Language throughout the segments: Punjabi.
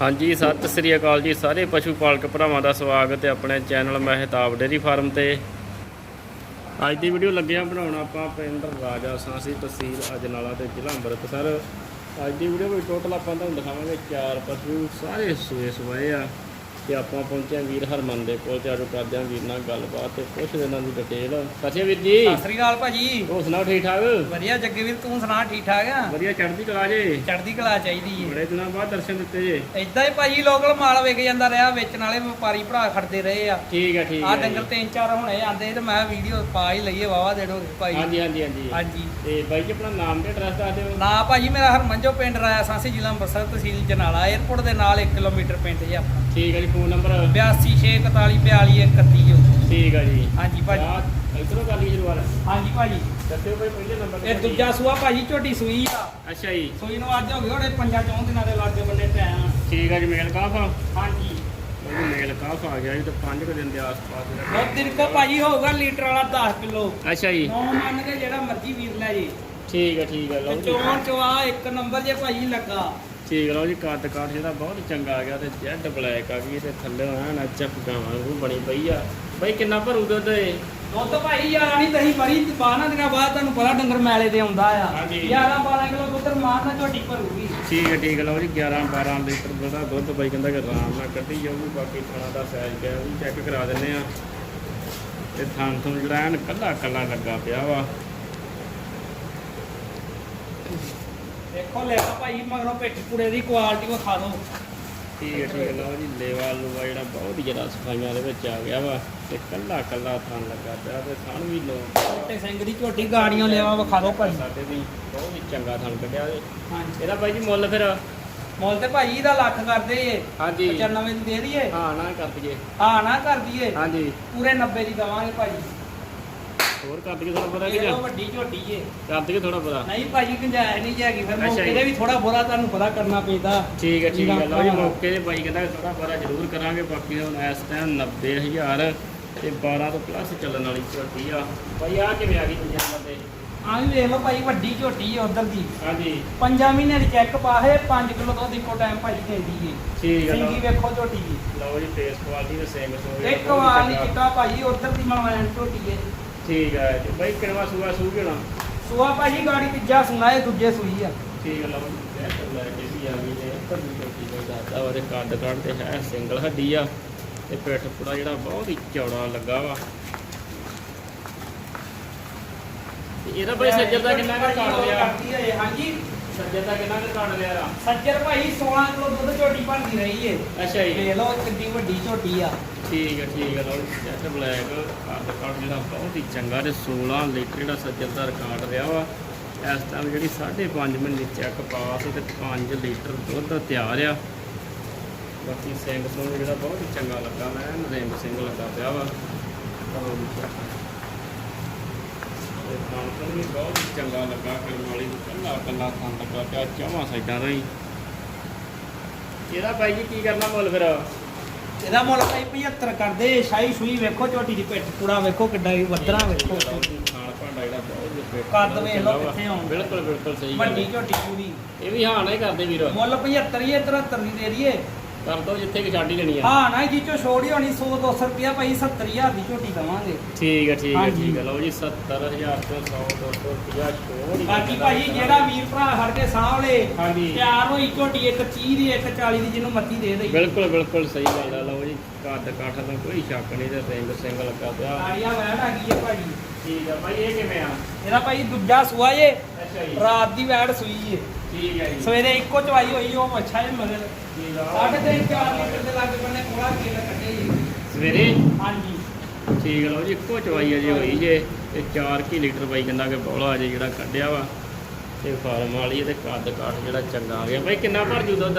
ਹਾਂਜੀ, ਸਤਿ ਸ੍ਰੀ ਅਕਾਲ ਜੀ ਸਾਰੇ ਪਸ਼ੂ ਪਾਲਕ ਭਰਾਵਾਂ ਦਾ ਸਵਾਗਤ ਹੈ ਆਪਣੇ ਚੈਨਲ ਮਹਿਤਾਬ ਡੇਰੀ ਫਾਰਮ ਤੇ। ਅੱਜ ਦੀ ਵੀਡੀਓ ਲੱਗਿਆ ਬਣਾਉਣ ਆਪਾਂ ਪਿੰਡ ਰਾਜਾ ਸਾਂਸੀ ਤਹਿਸੀਲ ਅਜਨਾਲਾ ਤੇ ਜ਼ਿਲ੍ਹਾ ਅੰਮ੍ਰਿਤਸਰ। ਅੱਜ ਦੀ ਵੀਡੀਓ ਵਿੱਚ ਟੋਟਲ ਆਪਾਂ ਤੁਹਾਨੂੰ ਦਿਖਾਵਾਂਗੇ ਚਾਰ ਪਸ਼ੂ, ਸਾਰੇ ਸੂਏ ਸਵਾਏ ਆ। ਤੇ ਆਪਾਂ ਪਹੁੰਚੇ ਹਾਂ ਵੀਰ ਹਰਮਨ ਦੇ ਕੋਲ ਤੇ ਆਜੋ ਕਰਦੇ ਹਾਂ ਵੀਰ ਨਾਲ ਗੱਲਬਾਤ ਤੇ ਪੁੱਛ ਇਹਨਾਂ ਦੀ ਡਿਟੇਲ ਸਤਿ ਵੀਰ ਜੀ। ਸਤਿ ਸ੍ਰੀ ਅਕਾਲ ਭਾਜੀ। ਹੋਰ ਸੁਣਾਓ ਠੀਕ ਠਾਕ? ਵਧੀਆ ਜੱਗੇ ਵੀਰ ਤੂੰ ਸੁਣਾ ਠੀਕ ਠਾਕ ਆ? ਵਧੀਆ ਚੜ੍ਹਦੀ ਕਲਾ ਜੇ? ਚੜ੍ਹਦੀ ਕਲਾ ਚਾਹੀਦੀ ਏ। ਬੜੇ ਦਿਨਾਂ ਬਾਅਦ ਦਰਸ਼ਨ ਦਿੱਤੇ ਜੇ। ਏਦਾਂ ਹੀ ਭਾਜੀ ਲੋਕਲ ਮਾਲ ਵਿਕ ਜਾਂਦਾ ਰਿਹਾ ਵੇਚਣ ਵਾਲੇ ਵਪਾਰੀ ਭਰਾ ਖੜਦੇ ਰਹੇ ਆ। ਠੀਕ ਹੈ ਠੀਕ ਆ ਹੈ ਡੰਗਰ ਤਿੰਨ ਚਾਰ ਹੁਣੇ ਆਂਦੇ ਤੇ ਮੈਂ ਵੀਡੀਓ ਪਾ ਹੀ ਲਈਏ ਵਾਵਾ ਦੇਣ ਹੋ ਭਾਈ। ਹਾਂਜੀ ਹਾਂਜੀ ਹਾਂਜੀ। ਹਾਂਜੀ। ਤੇ ਬਾਈ ਜੀ ਆਪਣਾ ਨਾਮ ਤੇ ਐਡਰੈਸ ਦੱਸ ਦਿਓ। ਨਾ ਭਾਜੀ ਮੇਰਾ ਹਰਮਨਜੋ ਪਿੰਡ ਰਾਇਆ ਸਾਂਸੀ ਜ਼ਿਲ੍ਹਾ ਅੰਮ੍ਰਿਤਸਰ ਤਹਿਸੀਲ ਜਨਾਲਾ 에ਅਰਪੋਰਟ ਦੇ ਨਾਲ 1 ਕਿਲੋਮੀਟਰ ਪਿੰਡ ਜੀ ਆਪਣਾ। ਠੀਕ ਹੈ ਜੀ ਫੋਨ ਨੰਬਰ 826442 ਠੀਕ ਹੈ ਜੀ। ਹਾਂਜੀ ਭਾਜੀ। ਇਧਰੋਂ ਕਰ ਲਈ ਸ਼ੁਰੂਆਤ ਹਾਂਜੀ ਭਾਜੀ। ਦੱਸਿਓ ਭਾਈ ਪਹਿਲੇ ਨੰਬਰ ਤੇ ਇਹ ਦੂਜਾ ਸੂਆ ਭਾਜੀ ਝੋਟੀ ਸੂਈ ਆ। ਅੱਛਾ ਜੀ। ਸੂਈ ਨੂੰ ਅੱਜ ਹੋ ਗਏ ਉਹਦੇ ਪੰਜਾਂ ਚੌਂ ਦਿਨਾਂ ਦੇ ਲਾਗੇ ਬੰਨੇ ਟਾਈਮ ਠੀਕ ਹੈ ਜੀ ਮੇਲ ਕਾਫ ਹਾਂਜੀ। ਉਹ ਮੇਲ ਕਾਫ ਆ ਗਿਆ ਜੀ ਤੇ 5 ਕੁ ਦਿਨ ਦੇ ਆਸ-ਪਾਸ ਜਿਹੜਾ ਦਿਨ ਕੋ ਭਾਜੀ ਹੋਊਗਾ ਲੀਟਰ ਵਾਲਾ 10 ਕਿਲੋ। ਅੱਛਾ ਜੀ। ਨੌ ਮੰਨ ਕੇ ਜਿਹੜਾ ਮਰਜ਼ੀ ਵੀਰ ਲੈ ਜੀ। ਠੀਕ ਹੈ ਠੀਕ ਹੈ ਲਓ ਚੋਣ ਚਵਾ ਇੱਕ ਨੰਬਰ ਜੇ ਭਾਜੀ ਲੱਗਾ। ਠੀਕ ਲਓ ਜੀ ਕੱਦ ਕਾਠ ਜਿਹੜਾ ਬਹੁਤ ਚੰਗਾ ਆ ਗਿਆ ਤੇ ਜੈਡ ਬਲੈਕ ਆ ਗਈ ਤੇ ਥੱਲੇ ਆ ਨਾ ਚੱਪ ਗਾਵਾਂ ਨੂੰ ਬਣੀ ਪਈ ਆ। ਬਾਈ ਕਿੰਨਾ ਭਰੂ ਦੁੱਧ ਇਹ ਦੁੱਧ ਭਾਈ ਯਾਰ ਨਹੀਂ ਦਹੀਂ ਬੜੀ ਬਾਰਾਂ ਦਿਨਾਂ ਬਾਅਦ ਤੁਹਾਨੂੰ ਪਤਾ ਡੰਗਰ ਮੈਲੇ ਤੇ ਆਉਂਦਾ ਆ। ਹਾਂਜੀ। 11 12 ਕਿਲੋ ਦੁੱਧ ਮਾਰ ਨਾਲ ਝੋਟੀ ਭਰੂਗੀ। ਠੀਕ ਹੈ ਠੀਕ ਹੈ ਲਓ ਜੀ 11 12 ਲੀਟਰ ਦਾ ਦੁੱਧ ਬਾਈ ਕਹਿੰਦਾ ਕਿ ਆਰਾਮ ਨਾਲ ਕੱਢੀ ਜਾਊਗੀ ਬਾਕੀ ਥਣਾ ਦਾ ਸਾਈਜ਼ ਕਿਆ ਉਹ ਵੀ ਚੈੱਕ ਕਰਾ ਦਿੰਨੇ ਆ ਤੇ ਥਾਂ ਤੋਂ ਜਿਹੜਾ ਐਨ ਕੱਲਾ ਕੱਲਾ ਲੱਗਾ ਪਿਆ ਵਾ। ਦੇਖੋ ਲੈ ਭਾਈ ਮਗਰੋਂ ਪਿੱਠ ਪੁੜੇ ਦੀ ਕੁਆਲਿਟੀ ਵਿਖਾ ਦਿਓ। ਠੀਕ ਹੈ ਠੀਕ ਹੈ ਲਓ ਜੀ ਲੇਵਾ ਲੂਆ ਜਿਹੜਾ ਬਹੁਤ ਜ਼ਿਆਦਾ ਸਫਾਈਆਂ ਦੇ ਵਿੱਚ ਆ ਗਿਆ ਵਾ ਤੇ ਕੱਲਾ ਕੱਲਾ ਥਾਂ ਲੱਗਾ ਪਿਆ ਤੇ ਥਣ ਵੀ ਲੋ ਛੋਟੇ ਸਿੰਘ ਦੀ ਝੋਟੀ ਗਾੜੀਆਂ ਲੈਵਾ ਵਿਖਾ ਦਿਓ ਭਾਈ। ਸਾਡੇ ਵੀ ਬਹੁਤ ਹੀ ਚੰਗਾ ਥਣ ਕੱਢਿਆ ਹਾਂਜੀ। ਇਹਦਾ ਬਾਈ ਜੀ ਮੁੱਲ ਫਿਰ? ਮੁੱਲ ਤੇ ਭਾਈ ਦਾ ਲੱਖ ਕਰਦੇ ਏ ਹਾਂਜੀ। 95 ਦੀ ਦੇ ਦਈਏ। ਹਾਂ ਨਾ ਕਰ ਦਈਏ। ਹਾਂ ਨਾ ਕਰ ਦਈਏ। ਹਾਂਜੀ। ਪੂਰੇ 90 ਦੀ ਦਵਾਂਗੇ ਭਾਜੀ ਹੋਰ ਕਰ ਦਈਏ ਥੋੜਾ ਪਤਾ ਇਹ ਕਿ ਲਓ ਵੱਡੀ ਝੋਟੀ ਏ ਕਰ ਦਈਏ ਥੋੜਾ ਪਤਾ ਨਹੀਂ ਭਾਜੀ ਗੁੰਜਾਇਸ਼ ਨਹੀਂ ਜਾਗੀ ਫਿਰ ਅੱਛਾ ਮੌਕੇ ਜੀ। ਦੇ ਵੀ ਥੋੜਾ ਬੋਰਾ ਤੁਹਾਨੂੰ ਪਤਾ ਕਰਨਾ ਪੈਂਦਾ। ਠੀਕ ਹੈ ਠੀਕ ਹੈ। ਲਓ ਜੀ। ਮੌਕੇ ਤੇ ਬਾਈ ਕਹਿੰਦਾ ਥੋੜਾ ਬੜਾ ਜ਼ਰੂਰ ਕਰਾਂਗੇ। ਬਾਕੀ ਹੁਣ ਇਸ ਟਾਈਮ 90000 ਤੇ 12 ਤੋਂ ਪਲੱਸ ਚੱਲਣ ਵਾਲੀ ਝੋਟੀ ਆ। ਬਾਈ ਆ ਕਿਵੇਂ ਆ ਗਈ ਦੂਜੇ ਨੰਬਰ ਤੇ? ਆ ਵੀ ਵੇਖ ਲਓ ਭਾਈ ਵੱਡੀ ਝੋਟੀ ਏ ਉਧਰ ਦੀ। ਹਾਂਜੀ। ਪੰਜਾਂ ਮਹੀਨੇ ਦੀ ਚੈੱਕ ਪਾਹੇ 5 ਕਿਲੋ ਦੁੱਧ ਇੱਕੋ ਟਾਈਮ ਭਾਜੀ ਦਿੰਦੀ ਏ ਠੀਕ ਹੈ ਸਿੰਗੀ ਲਓ ਵੇਖੋ ਝੋਟੀ ਦੀ। ਲਓ ਜੀ ਫੇਸ ਕੁਆਲਿਟੀ ਦੇ ਸੇਮ ਸੋ ਇੱਕ ਵਾਰ ਨਹੀਂ ਚਿੱਟਾ ਭਾਜੀ ਉਧਰ ਦੀ ਮਲਵੈਣ ਝੋਟੀ ਏ ਠੀਕ ਹੈ ਤੇ ਬਾਈ ਕਿਨਵਾ ਸੂਆ ਸੂ ਕਿਹੜਾ ਸੁਆ ਭਾਜੀ ਗਾੜੀ ਤੀਜਾ ਸੁਣਾ ਏ ਦੂਜੇ ਸੂਈ ਆ। ਠੀਕ ਹੈ ਲਓ ਇਹ ਲੈ ਕੇ ਵੀ ਆ ਗਈ ਨੇ ਵੀ ਝੋਟੀ ਕੋਈ ਦੱਸਦਾ ਉਹਦੇ ਕੱਦ ਕੱਦ ਤੇ ਹੈ ਸਿੰਗਲ ਹੱਡੀ ਆ ਤੇ ਪਿੱਠ ਪੁੜਾ ਜਿਹੜਾ ਬਹੁਤ ਹੀ ਚੌੜਾ ਲੱਗਾ ਵਾ। ਇਹਦਾ ਬਾਈ ਸੱਜਰ ਦਾ ਕਿੰਨਾ ਕੁ ਕਾਟ ਲਿਆ? ਹਾਂਜੀ। ਸੱਜਰ ਦਾ ਕਿੰਨਾ ਕੁ ਕਾਟ ਲਿਆ ਰਾ ਸੱਜਰ ਭਾਈ 16 ਕਿਲੋ ਦੁੱਧ ਝੋਟੀ ਭਰਦੀ ਰਹੀ ਏ। ਅੱਛਾ ਜੀ। ਵੇਖ ਲਓ ਕਿੰਨੀ ਵੱਡੀ ਝੋਟੀ ਆ। ਠੀਕ ਹੈ ਠੀਕ ਹੈ ਲਓ ਜੈਟ ਬਲੈਕ ਕੱਦ ਕੱਦ ਜਿਹੜਾ ਬਹੁਤ ਹੀ ਚੰਗਾ ਤੇ 16 ਲੀਟਰ ਜਿਹੜਾ ਸੱਜਰ ਦਾ ਰਿਕਾਰਡ ਰਿਹਾ ਵਾ। ਇਸ ਟਾਈਮ ਜਿਹੜੀ 5.5 ਮਹੀਨੇ ਚੈੱਕ ਪਾਸ ਤੇ 5 ਲੀਟਰ ਦੁੱਧ ਤਿਆਰ ਆ। ਬਾਕੀ ਸਿੰਘ ਸੁੰਗ ਜਿਹੜਾ ਬਹੁਤ ਹੀ ਚੰਗਾ ਲੱਗਾ ਮੈਂ ਰਿੰਗ ਸਿੰਘ ਲੱਗਾ ਪਿਆ ਵਾ। ਤੇ ਖਾਣ ਤੋਂ ਵੀ ਬਹੁਤ ਚੰਗਾ ਲੱਗਾ ਕਰਨ ਵਾਲੀ ਨੂੰ ਕੱਲਾ ਕੱਲਾ ਖਾਣ ਲੱਗਾ ਪਿਆ ਚੌਵਾਂ ਸਾਈਡਾਂ ਤੋਂ ਹੀ ਇਹਦਾ ਬਾਈ ਜੀ ਕੀ ਕਰਨਾ ਮੁੱਲ ਫਿਰ? ਇਹਦਾ ਮੁੱਲ ਭਾਈ 75 ਕਰਦੇ ਸ਼ਾਹੀ ਸ਼ੂਈ ਵੇਖੋ ਝੋਟੀ ਦੀ ਪਿੱਠ ਪੂੜਾ ਵੇਖੋ ਕਿੱਡਾ ਵੀ ਵੱਧਰਾ ਵੇਖੋ। ਖਾਣ ਭਾਂਡਾ ਜਿਹੜਾ ਬਹੁਤ ਕੱਦ ਵੇਖ ਲਓ ਕਿੱਥੇ ਆਉਂਦਾ। ਬਿਲਕੁਲ ਬਿਲਕੁਲ ਸਹੀ ਵੱਡੀ। ਝੋਟੀ ਪੂਰੀ। ਇਹ ਵੀ ਹਾਂ ਨਾ ਹੀ ਕਰਦੇ ਵੀਰ। ਮੁੱਲ 75 ਹੀ 73 ਦੀ ਦੇ ਦਈਏ। ਕਰ ਦੋ ਜਿੱਥੇ ਕਿ ਛੱਡ ਹੀ ਦੇਣੀ ਆ। ਹਾਂ ਨਾ ਜੀ ਚੋ ਛੋੜ ਹੀ ਹੋਣੀ 100 200 ਰੁਪਿਆ ਭਾਈ 70000 ਦੀ ਝੋਟੀ ਦਵਾਂਗੇ। ਠੀਕ ਹੈ ਠੀਕ ਹੈ ਹਾਂਜੀ। ਠੀਕ ਹੈ ਲਓ ਜੀ 70000 ਤੋਂ 100 200 ਰੁਪਿਆ ਛੋੜ ਹੀ ਬਾਕੀ ਦੇਣਾ। ਭਾਈ ਜਿਹੜਾ ਵੀਰ ਭਰਾ ਹੜ ਕੇ ਸਾਹਮਣੇ ਹਾਂਜੀ। ਤਿਆਰ ਹੋਈ ਝੋਟੀ ਇੱਕ 30 ਦੀ ਇੱਕ 40 ਦੀ ਜਿਹਨੂੰ ਮੱਤੀ ਦੇ ਦੇਈ। ਬਿਲਕੁਲ ਬਿਲਕੁਲ ਸਹੀ ਗੱਲ ਹੈ ਲਓ ਜੀ ਕੱਦ ਕਾਠ ਦਾ ਕੋਈ ਸ਼ੱਕ ਨਹੀਂ ਤੇ ਸਿੰਘ ਸਿੰਘ ਲੱਗਾ ਪਿਆ ਆੜੀਆਂ ਵੈੜ ਆ ਗਈ ਹੈ ਭਾਜੀ ਠੀਕ ਹੈ ਭਾਈ ਇਹ ਕਿਵੇਂ ਆ? ਇਹਦਾ ਭਾਈ ਦੂਜਾ ਸੂਆ ਜੇ ਅੱਛਾ ਰਾਤ ਦੀ ਵੈੜ ਸੂਈ ਏ ਠੀਕ ਹੈ ਜੀ। ਸਵੇਰੇ ਇੱਕੋ ਚਵਾਈ ਹੋਈ ਉਹ ਅੱਛਾ ਹੈ ਮਗਰ। ਸਾਢੇ ਤਿੰਨ 4 ਲੀਟਰ ਦੇ ਲਾਗੇ ਬੰਨੇ ਕੋਲਾ ਕੇਲਾ ਕੱਢੇ ਜੀ। ਸਵੇਰੇ? ਹਾਂਜੀ। ਠੀਕ ਹੈ ਲਓ ਜੀ ਇੱਕੋ ਚਵਾਈ ਅਜੇ ਹੋਈ ਜੇ ਤੇ 4 ਕੀ ਲੀਟਰ ਬਾਈ ਕਹਿੰਦਾ ਕਿ ਬੋਲਾ ਅਜੇ ਜਿਹੜਾ ਕੱਢਿਆ ਵਾ। ਤੇ ਫਾਰਮ ਵਾਲੀ ਇਹਦੇ ਕੱਦ ਕਾਠ ਜਿਹੜਾ ਚੰਗਾ ਆ ਗਿਆ। ਬਾਈ ਕਿੰਨਾ ਭਰ ਜੂ ਦੁੱਧ?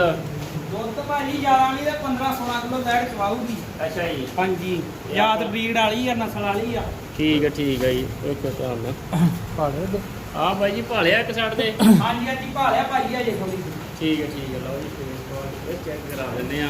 ਦੁੱਧ ਭਾਜੀ ਜ਼ਿਆਦਾ ਨਹੀਂ ਤੇ 15 16 ਕਿਲੋ ਵੈੜ ਚਵਾਊਗੀ। ਅੱਛਾ ਜੀ। ਹਾਂਜੀ। ਯਾਦ ਬਰੀਡ ਵਾਲੀ ਆ ਨਸਲ ਵਾਲੀ ਆ। ਠੀਕ ਹੈ ਠੀਕ ਹੈ ਜੀ ਓਕੇ ਧਿਆਨ ਨਾਲ ਭਾਲੇ ਆ ਬਾਈ ਜੀ ਭਾਲਿਆ ਇੱਕ ਸਾਈਡ ਤੇ? ਹਾਂਜੀ ਹਾਂਜੀ ਭਾਲਿਆ ਭਾਜੀ ਅਜੇ ਥੋੜੀ ਠੀਕ ਹੈ ਠੀਕ ਹੈ ਲਓ ਜੀ ਫੇਸ ਕੁਆਲਿਟੀ ਚੈੱਕ ਕਰਾ ਦਿੰਦੇ ਆ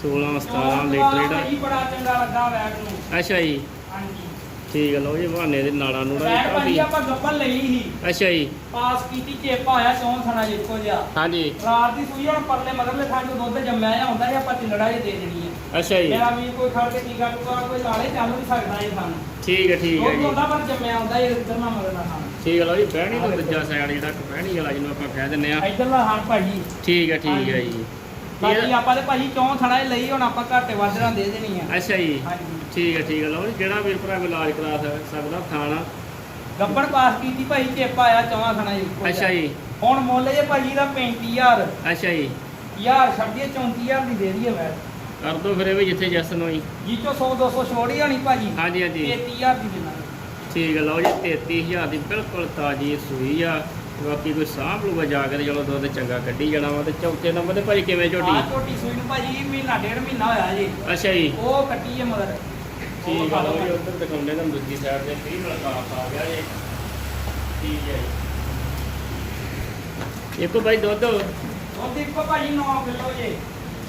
16 17 ਲੀਟਰ ਜਿਹੜਾ ਭਾਜੀ ਬੜਾ ਚੰਗਾ ਲੱਗਾ ਵੈੜ ਨੂੰ। ਅੱਛਾ ਜੀ। ਹਾਂਜੀ। ਠੀਕ ਹੈ ਲਓ ਜੀ ਬਹਾਨੇ ਦੇ ਨਾਲਾਂ ਨੂੜਾ ਮੈਂ ਵੀ ਭਾਜੀ ਕਾਫੀ ਆਪਾਂ ਗੱਪਨ ਲਈ ਸੀ। ਅੱਛਾ ਜੀ। ਪਾਸ ਕੀਤੀ ਚੇਪਾ ਹੋਇਆ ਚੌਂ ਥਣਾ ਜਿੱਕੋ ਜਿਹਾ ਹਾਂਜੀ। ਰਾਤ ਦੀ ਸੂਈ ਹੁਣ ਪਰਲੇ ਮਗਰਲੇ ਥਾਂ ਜੋ ਦੁੱਧ ਜੰਮਿਆ ਜਾਂ ਹੁੰਦਾ ਸੀ ਆਪਾਂ ਤਿਲੜਾ ਜਿਹਾ ਦੇ ਦੇਣੀ ਹੈ ਅੱਛਾ ਜੀ। ਮੇਰਾ ਵੀ ਕੋਈ ਖੜ ਕੇ ਟੀਕਾ ਟੂਕਾ ਕੋਈ ਲਾਲੇ ਚੱਲ ਵੀ ਸਕਦਾ ਇਹ ਥਾਂ ਠੀਕ ਹੈ ਠੀਕ ਹੈ ਦੁੱਧ ਜੀ। ਹੁੰਦਾ ਪਰ ਜੰਮਿਆ ਹੁੰਦਾ ਇਹ ਇੱਧਰ ਨਾ ਮਗਰਲਾ ਥਾਂ। ਠੀਕ ਹੈ ਲਓ ਜੀ ਬਹਿਣੀ ਤੋਂ ਦੂਜਾ ਸਾਈਡ ਜਿਹੜਾ ਬਹਿਣੀ ਵਾਲਾ ਜਿਹਨੂੰ ਆਪਾਂ ਕਹਿ ਦਿੰਦੇ ਆ। ਇੱਧਰਲਾ ਹਾਂ ਭਾਜੀ। ਠੀਕ ਹੈ ਠੀਕ ਹੈ ਜੀ। ਬਾਕੀ ਆਪਾਂ ਤੇ ਭਾਜੀ ਚੌਂ ਹੀ ਲਈ ਹੁਣ ਆਪਾਂ ਘਾਟੇ ਵਾਧਰਾਂ ਦੇ ਦੇਣੀ ਆ। ਅੱਛਾ ਜੀ। ਠੀਕ ਹੈ ਠੀਕ ਹੈ। ਲਓ ਜੀ ਜਿਹੜਾ ਵੀਰ ਭਰਾ ਇਲਾਜ ਕਰਾ ਸਕ- ਸਕਦਾ ਥਾਣਾ ਗੱਪਣ ਪਾਸ ਕੀਤੀ ਭਾਈ ਚੇਪਾ ਆਇਆ ਚੌਂ ਥਣਾ ਜੀ ਅੱਛਾ। ਜੀ। ਹੁਣ ਮੁੱਲ ਜੇ ਭਾਜੀ ਦਾ 35000 ਅੱਛਾ ਜੀ। ਯਾਰ ਛੱਡੀਏ 34000 ਦੀ ਦੇ ਦਈਏ ਵੈ ਕਰ ਦੋ ਫਿਰ ਇਹ ਵੀ ਜਿੱਥੇ ਜੈਸ ਨੂੰ ਹੀ। ਜੀ ਚੋ 100 200 ਛੋੜ ਹੋਣੀ ਭਾਜੀ। ਹਾਂਜੀ ਹਾਂਜੀ। 33000 ਦੀ ਦੇਣਾ। ਠੀਕ ਹੈ ਲਓ ਜੀ 33000 ਦੀ ਬਿਲਕੁਲ ਤਾਜੀ ਸੂਈ ਆ। ਬਾਕੀ ਕੋਈ ਸਾਂਭ ਲੂਗਾ ਜਾ ਕੇ ਚਲੋ ਦੁੱਧ ਚੰਗਾ ਕੱਢੀ ਜਾਣਾ ਵਾ ਤੇ ਚੌਥੇ ਨੰਬਰ ਤੇ ਭਾਈ ਕਿਵੇਂ ਝੋਟੀ? ਝੋਟੀ ਸੂਈ ਨੂੰ ਭਾਜੀ ਮਹੀਨਾ ਡੇਢ ਮਹੀਨਾ ਹੋਇਆ ਜੀ। ਅੱਛਾ ਜੀ। ਉਹ ਕੱਟੀ ਹੈ ਮਗਰ। ਠੀਕ ਹੈ ਲਓ ਜੀ ਉੱਧਰ ਦਿਖਾਉਂਦੇ ਨੇ ਦੂਜੀ ਸਾਈਡ ਤੇ 30 ਮਿੰਟ ਕਾਫ ਆ ਗਿਆ ਜੀ। ਠੀਕ ਹੈ ਜੀ। ਇੱਕੋ ਭਾਈ ਦੁੱਧ। ਉਹ ਦੇਖੋ ਭਾਜੀ 9 ਕਿਲੋ ਜੇ।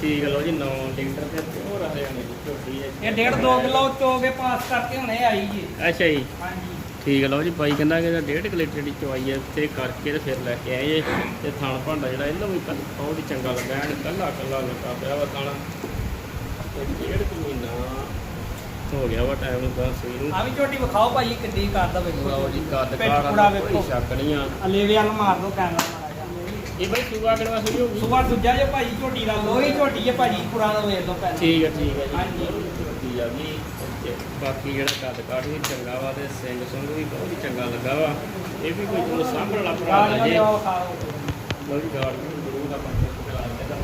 ਠੀਕ ਹੈ ਲਓ ਜੀ 9 ਲੀਟਰ ਤੇ ਪਿਓਰ ਹਰਿਆਣੇ ਦੀ ਝੋਟੀ ਹੈ ਇਹ ਡੇਢ 2 ਕਿਲੋ ਚੋਗੇ ਪਾਸ ਕਰਕੇ ਹੁਣੇ ਆਈ ਜੀ। ਅੱਛਾ ਜੀ। ਹਾਂਜੀ। ਠੀਕ ਹੈ ਲਓ ਜੀ ਬਾਈ ਕਹਿੰਦਾ ਕਿ ਇਹਦਾ ਡੇਢ ਕੁ ਲੀਟਰ ਦੀ ਚਵਾਈ ਹੈ ਤੇ ਕਰਕੇ ਤੇ ਫਿਰ ਲੈ ਕੇ ਆਏ ਜੇ ਤੇ ਥਣ ਭਾਂਡਾ ਜਿਹੜਾ ਇਹਨੂੰ ਵੀ ਕੱਲ ਬਹੁਤ ਹੀ ਚੰਗਾ ਲੱਗਾ ਐਨ ਕੱਲਾ ਕੱਲਾ ਲੱਗਾ ਪਿਆ ਵਾ ਥਣ। ਤੇ ਡੇਢ ਕੁ ਮਹੀਨਾ ਹੋ ਗਿਆ ਵਾ ਟਾਈਮ ਦਾ ਨੂੰ। ਆ ਵੀ ਝੋਟੀ ਵਿਖਾਓ ਭਾਜੀ ਕਿੱਡੀ ਕਰਦਾ ਵੇਖੋ। ਲਓ ਜੀ ਕੱਦ ਪਿੱਠ ਕਾੜਾ ਪੂੜਾ ਕੋਈ ਵੇਖੋ। ਸ਼ੱਕ ਨਹੀਂ ਆ। ਅਲੇਵੇ ਵਾਲ ਮਾਰ ਦੋ ਕੈਮਰਾ ਮਾਰਾ ਜਾ ਇਹ ਬਾਈ ਸੂਆ ਕਿਹੜਾ ਸੂਈ ਹੋਊਗੀ ਸੁਬਾ ਦੂਜਾ ਜੇ ਭਾਜੀ ਝੋਟੀ ਦਾ ਲੋਹੀ ਝੋਟੀ ਹੈ ਭਾਜੀ ਪੁਰਾਣਾ ਵੇਖ ਲਓ ਪਹਿਲਾਂ। ਠੀਕ ਹੈ ਠੀਕ ਹੈ ਜੀ। ਹਾਂਜੀ। ਝੋਟੀ ਆ ਗਈ ਤੇ ਬਾਕੀ ਜਿਹੜਾ ਕੱਦ ਕਾਠ ਵੀ ਚੰਗਾ ਵਾ ਤੇ ਸਿੰਘ ਸੁੰਗ ਵੀ ਬਹੁਤ ਹੀ ਚੰਗਾ ਲੱਗਾ ਵਾ। ਇਹ ਵੀ ਕੋਈ ਤੁਹਾਨੂੰ ਸਾਂਭਣ ਵਾਲਾ ਭਰਾ ਗਾਲ ਜੇ। ਲਿਆਓ ਖਾਓ। ਲਓ ਜੀ ਗਾਰਡ ਨੂੰ ਜ਼ਰੂਰ ਆਪਾਂ ਚੈੱਕ ਕਰਾ ਲੈਂਦੇ ਦਾ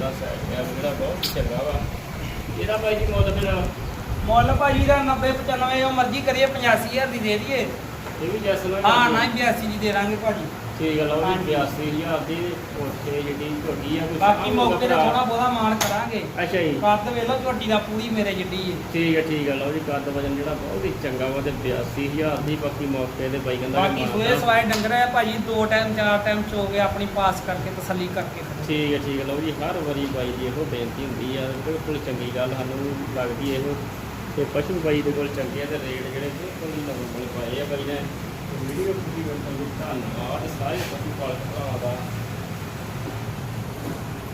ਦਾ ਸੈਟ ਹੈ ਜਿਹੜਾ ਬਹੁਤ ਹੀ ਚੰਗਾ ਵਾ। ਇਹਦਾ ਬਾਈ ਜੀ ਮੁੱਲ ਫਿਰ? ਮੁੱਲ ਭਾਜੀ ਦਾ 90 95 ਜੋ ਮਰਜ਼ੀ ਕਰੀਏ 85000 ਦੀ ਦੇ ਦਈਏ। ਇਹ ਵੀ ਜੈਸ ਨਾਲ ਹਾਂ ਨਾ 82 ਦੀ ਦੇ ਦਾਂਗੇ ਭਾਜੀ। ਠੀਕ ਹੈ ਲਓ ਜੀ ਹਾਂਜੀ। 82000 ਦੀ ਉੱਥੇ ਜਿਹੜੀ ਝੋਟੀ ਆ ਕੋਈ ਬਾਕੀ ਸਾਂਭ ਮੌਕੇ ਤੇ ਭਰਾ। ਥੋੜਾ ਬਹੁਤਾ ਮਾਨ ਕਰਾਂਗੇ ਅੱਛਾ ਜੀ ਕੱਦ ਵੇਖ ਲਓ ਝੋਟੀ ਦਾ ਪੂਰੀ ਮੇਰੇ ਜਿੱਡੀ ਹੈ ਠੀਕ ਹੈ ਠੀਕ ਹੈ ਲਓ ਜੀ ਕੱਦ ਵਜਨ ਜਿਹੜਾ ਬਹੁਤ ਹੀ ਚੰਗਾ ਵਾ ਤੇ 82000 ਦੀ ਬਾਕੀ ਮੌਕੇ ਤੇ ਬਾਈ ਕਹਿੰਦਾ ਬਾਕੀ ਕਿ ਸੋਏ ਮਾਰਦਾ। ਸਵਾਏ ਡੰਗਰ ਹੈ ਭਾਜੀ ਦੋ ਟਾਈਮ ਚਾਰ ਟਾਈਮ ਚੋ ਕੇ ਆਪਣੀ ਪਾਸ ਕਰਕੇ ਤਸੱਲੀ ਕਰਕੇ ਖੜੋ। ਠੀਕ ਹੈ ਠੀਕ ਹੈ ਲਓ ਜੀ ਹਰ ਵਾਰੀ ਬਾਈ ਦੀ ਇਹੋ ਬੇਨਤੀ ਹੁੰਦੀ ਆ ਬਿਲਕੁਲ ਚੰਗੀ ਗੱਲ ਸਾਨੂੰ ਲੱਗਦੀ ਇਹੋ ਤੇ ਪਸ਼ੂ ਬਾਈ ਦੇ ਕੋਲ ਚੰਗੇ ਆ ਤੇ ਰੇਟ ਜਿਹੜੇ ਬਿਲਕੁਲ ਕੋਲ ਪਾਏ ਆ ਬਾਈ ਨੇ ਵੀਡੀਓ ਪੂਰੀ ਵੇਖਣ ਲਈ ਧੰਨਵਾਦ ਸਾਰੇ ਪਸ਼ੂ ਪਾਲਕ ਭਰਾਵਾਂ ਦਾ